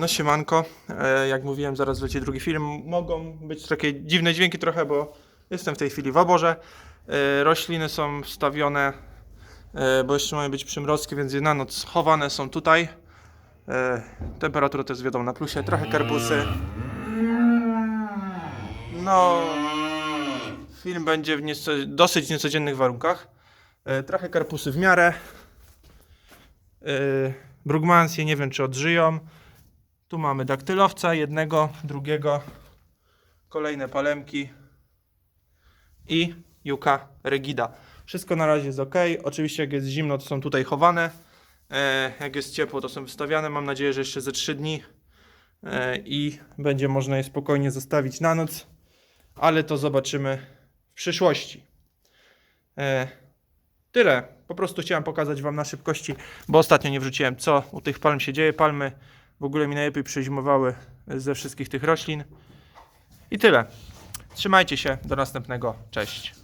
No siemanko, e, jak mówiłem zaraz leci drugi film, mogą być takie dziwne dźwięki trochę, bo jestem w tej chwili w oborze. E, Rośliny są wstawione, e, bo jeszcze mają być przymrozki, więc je na noc chowane są tutaj. Temperaturę też wiadomo na plusie, trochę karbusy. No, film będzie w nieco, dosyć niecodziennych warunkach. Trochę karpusy w miarę. Brugmansje nie wiem czy odżyją. Tu mamy daktylowca, jednego, drugiego, kolejne palemki i juka rigida. Wszystko na razie jest ok. Oczywiście jak jest zimno, to są tutaj chowane. E, jak jest ciepło, to są wystawiane. Mam nadzieję, że jeszcze ze 3 dni e, i będzie można je spokojnie zostawić na noc, ale to zobaczymy w przyszłości. E, tyle. Po prostu chciałem pokazać Wam na szybkości, bo ostatnio nie wrzuciłem, co u tych palm się dzieje. Palmy w ogóle mi najlepiej przezimowały ze wszystkich tych roślin. I tyle. Trzymajcie się. Do następnego. Cześć.